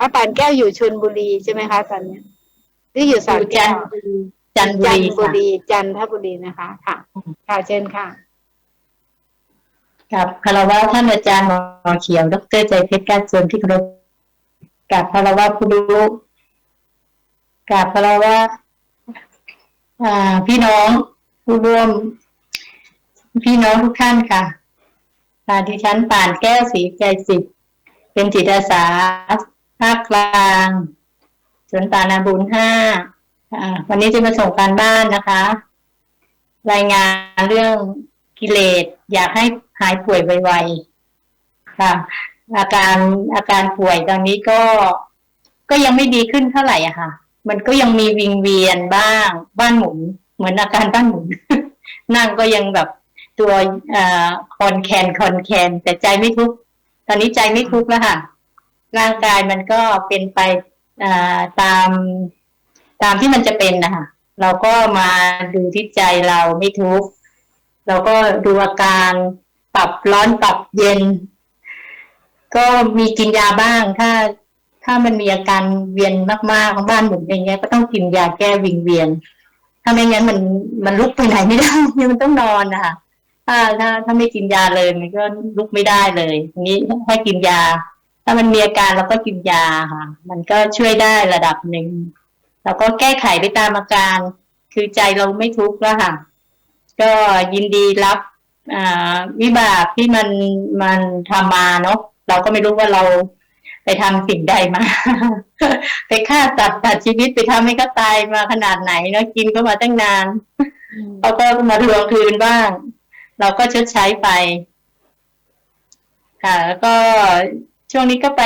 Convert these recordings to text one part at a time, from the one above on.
พระปานแก้วอยู่ชลบุรีใช่ไหมคะตอนนี้หรืออยู่สอระยู่แก้จันวทบุรีจันทบุจันทรีบุรีจันทบุรีนะคะ ค่ะ ค่ะเชิญค่ะกับคารวะท่านอาจารย์หมอเขียว ดรใจเพชรการส่วนที่เคารพกับคารวะผู้รู้กับคารวะอ่าพี่น้องผู้ร่วม พี่น้องทุกท่านค่ะค่ะดิฉันป่านแก้วสีใจสิบเป็นจิตอาสา ภาคกลางสวนตานาบุญห้าวันนี้จะมาส่งการบ้านนะคะ รายงานเรื่องกิเลส อยากให้หายป่วยไวๆค่ะ อาการอาการป่วยตอนนี้ก็ก็ยังไม่ดีขึ้นเท่าไหร่อะค่ะ มันก็ยังมีวิงเวียนบ้าง บ้านหมุน เหมือนอาการบ้านหมุน นั่งก็ยังแบบตัวอ่อคอนแคนคอนแคนแต่ใจไม่ทุกข์ตอนนี้ใจไม่ทุกข์แล้วค่ะ ร่างกายมันก็เป็นไปตามตามที่มันจะเป็นนะคะเราก็มาดูที่ใจเราไม่ทุกข์เราก็ดูอาการปรับร้อนปรับเย็น ก็มีกินยาบ้าง ถ้าถ้ามันมีอาการเวียนมากๆของบ้านหมุนอย่างเงี้ย ก็ต้องกินยาแก้วิงเวียน ถ้าไม่งั้นมันมันลุกไปไหนไม่ได้มันต้องนอนนะคะถ้าถ้าถ้าไม่กินยาเลยมันก็ลุกไม่ได้เลยนี้ให้กินยา ถ้ามันมีอาการเราก็กินยาค่ะ มันก็ช่วยได้ระดับหนึ่งเราก็แก้ไขไปตามอาการ คือใจเราไม่ทุกข์แล้วค่ะ ก็ยินดีรับอ่าวิบากที่มันมันทำมาเนาะเราก็ไม่รู้ว่าเราไปทำสิ่งใดมา ไปฆ่าตัดตัดชีวิตไปทำให้เขาตายมาขนาดไหนเนาะกินก็มาตั้งนานเขาก็มาทวงคืนบ้าง เราก็ชดใช้ไป ค่ะ แล้วก็ ช่วงนี้ก็ไป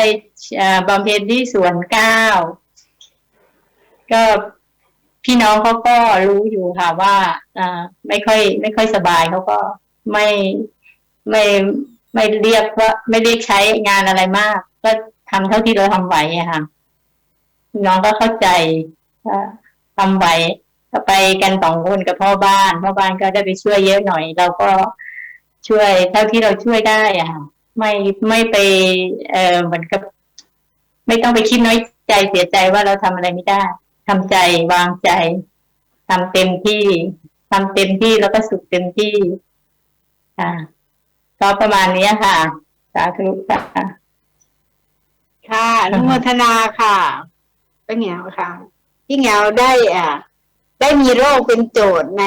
บำเพ็ญที่สวนเก้าก็พี่น้องเขาก็รู้อยู่ค่ะว่าไม่ค่อย ไม่ค่อยสบายเขาก็ไม่ไม่ไม่เรียกว่า ไม่เรียกใช้งานอะไรมาก ก็ทำเท่าที่เราทำไหวค่ะน้องก็เข้าใจทำไหวก็ไปกันสองคนกับพ่อบ้าน พ่อบ้านก็ได้ไปช่วยเยอะหน่อย เราก็ช่วยเท่าที่เราช่วยได้อะค่ะ ไม่ไม่ไป เออเหมือนกับ ไม่ต้องไปคิดน้อยใจเสียใจว่าเราทำอะไรไม่ได้ทำใจวางใจทำเต็มที่ทำเต็มที่แล้วก็สุขเต็มที่ค่ะก็ประมาณนี้ค่ะสาธุค่ะค่ะนุโมทนาค่ะป้าเหงียวค่ะพี่เหงียวได้อ่าได้มีโรคเป็นโจทย์ใน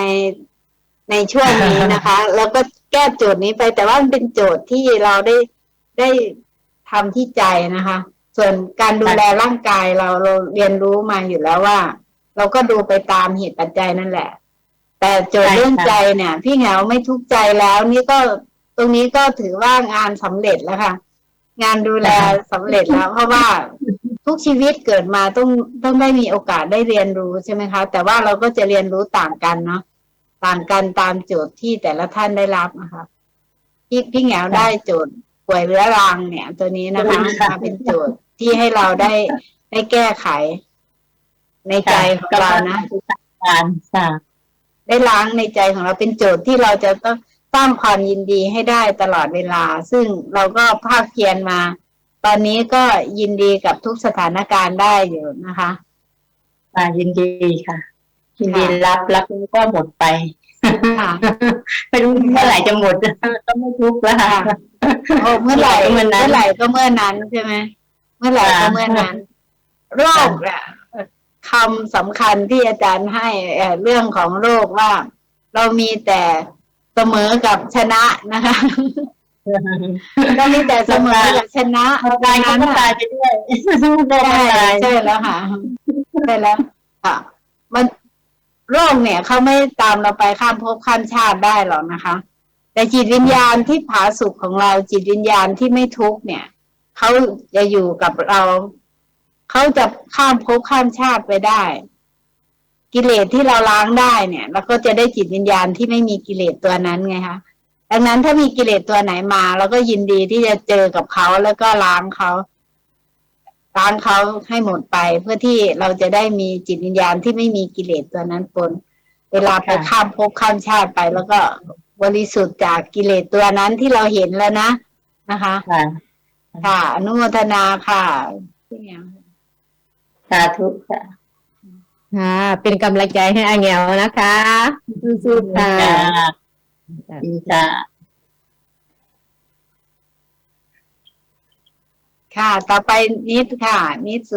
ในช่วงนี้นะคะ แล้วก็ แก้โจทย์นี้ไป แต่ว่ามันเป็นโจทย์ที่เราได้ได้ทำที่ใจนะคะ ส่วนการดูแลร่างกายเราเราเรียนรู้มาอยู่แล้วว่า เราก็ดูไปตามเหตุปัจจัยนั่นแหละ แต่โจทย์เรื่องใจเนี่ย พี่เหงาไม่ทุกข์ใจแล้ว นี่ก็ตรงนี้ก็ถือว่างานสำเร็จแล้วค่ะ งานดูแลสำเร็จแล้ว เพราะว่าทุกชีวิตเกิดมาต้องต้องได้มีโอกาสได้เรียนรู้ใช่ไหมคะ แต่ว่าเราก็จะเรียนรู้ต่างกันเนาะ ต่างกันตามโจทย์ที่แต่ละท่านได้รับนะคะพี่พี่เหงาได้โจทย์ป่วยเรื้อรังเนี่ย ตัวนี้นะคะมาเป็นโจทย์ที่ให้เราได้ได้แก้ไข ในใจของเรานะการค่ะได้ล้างในใจของเราเป็นโจทย์ที่เราจะต้องสร้างความยินดีให้ได้ตลอดเวลา ซึ่งเราก็ภาคเพียรมา ตอนนี้ก็ยินดีกับทุกสถานการณ์ได้อยู่นะคะอ่ายินดีค่ะ ยินดีค่ะรับรับแล้วก็หมดไปค่ะไม่รู้เมื่อไหร่จะหมดก็ไม่ทุกข์แล้วค่ะโอ้เมื่อไหร่เมื่เมื่อนั้นอไหร่ก็เมื่อนั้นใช่ไหมเมื่อไหร่ก็ค่ะเมื่อนั้น โรคอะคำสำคัญที่อาจารย์ให้เอ่อเรื่องของโรคว่า เรามีแต่เสมอกับชนะนะคะเรามีแต่เสมอกับชนะตายก็ต้องตายไปด้วยโรคก็ใช่ตายใช่แล้วค่ะใช่แล้วค่ะมัน โรคเนี่ยเขาไม่ตามเราไปข้ามภพข้ามชาติได้หรอกนะคะ แต่จิตวิญญาณที่ผาสุกของเราจิตวิญญาณที่ไม่ทุกเนี่ยเขาจะอยู่กับเราเขาจะข้ามภพข้ามชาติไปได้ กิเลสที่เราล้างได้เนี่ยเราก็จะได้จิตวิญญาณที่ไม่มีกิเลสตัวนั้นไงคะดังนั้นถ้ามีกิเลสตัวไหนมาเราก็ยินดีที่จะเจอกับเขาแล้วก็ล้างเขา ล้างเขาให้หมดไป เพื่อที่เราจะได้มีจิตวิญญาณที่ไม่มีกิเลสตัวนั้นปน เวลาไปข้ามภพข้ามชาติไป แล้วก็บริสุทธิ์จากกิเลสตัวนั้นที่เราเห็นแล้วนะนะคะค่ะอนุโมทนาค่ะพี่เงสาธุค่ะค่ะ เป็นกำลังใจให้อาเงวนะคะสู้ๆค่ะจ้า ค่ะ ต่อไปนิดค่ะ นิดสุด